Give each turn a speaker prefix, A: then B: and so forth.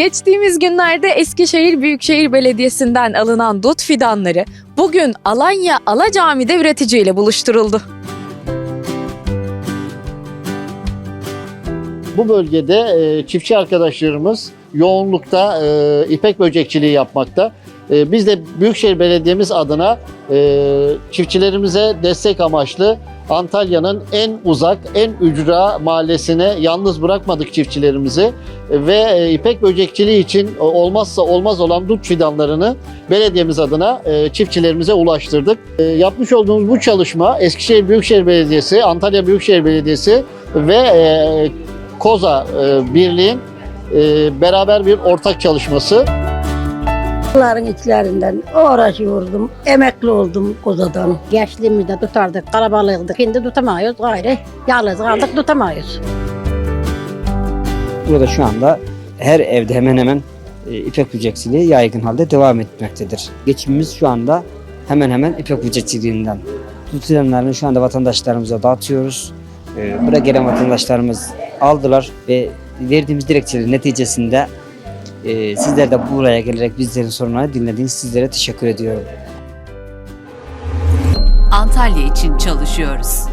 A: Geçtiğimiz günlerde Eskişehir Büyükşehir Belediyesi'nden alınan dut fidanları bugün Alanya Alacami'de üreticiyle buluşturuldu.
B: Bu bölgede e, çiftçi arkadaşlarımız yoğunlukta e, ipek böcekçiliği yapmakta. E, biz de Büyükşehir Belediye'miz adına e, çiftçilerimize destek amaçlı Antalya'nın en uzak, en ücra mahallesine yalnız bırakmadık çiftçilerimizi ve e, ipek böcekçiliği için olmazsa olmaz olan dut fidanlarını belediyemiz adına e, çiftçilerimize ulaştırdık. Yapmış olduğumuz bu çalışma Eskişehir Büyükşehir Belediyesi, Antalya Büyükşehir Belediyesi ve Koza Birliği'nin beraber bir ortak çalışması.
C: Bunların içlerinden uğraşıyordum. Emekli oldum kozadan.
D: Gençliğimizde tutardık, kalabalıktık. Şimdi tutamıyoruz gayrı. Yalnız kaldık tutamıyoruz.
E: Burada şu anda her evde hemen hemen e, ipek böcekçiliği yaygın halde devam etmektedir. Geçimimiz şu anda hemen hemen ipek böcekçiliğinden. Tutulanlarını şu anda vatandaşlarımıza dağıtıyoruz. E, buraya gelen vatandaşlarımız aldılar ve verdiğimiz dilekçelerin neticesinde e, sizler de buraya gelerek bizlerin sorunlarını dinlediğiniz sizlere teşekkür ediyorum.
F: Antalya için çalışıyoruz.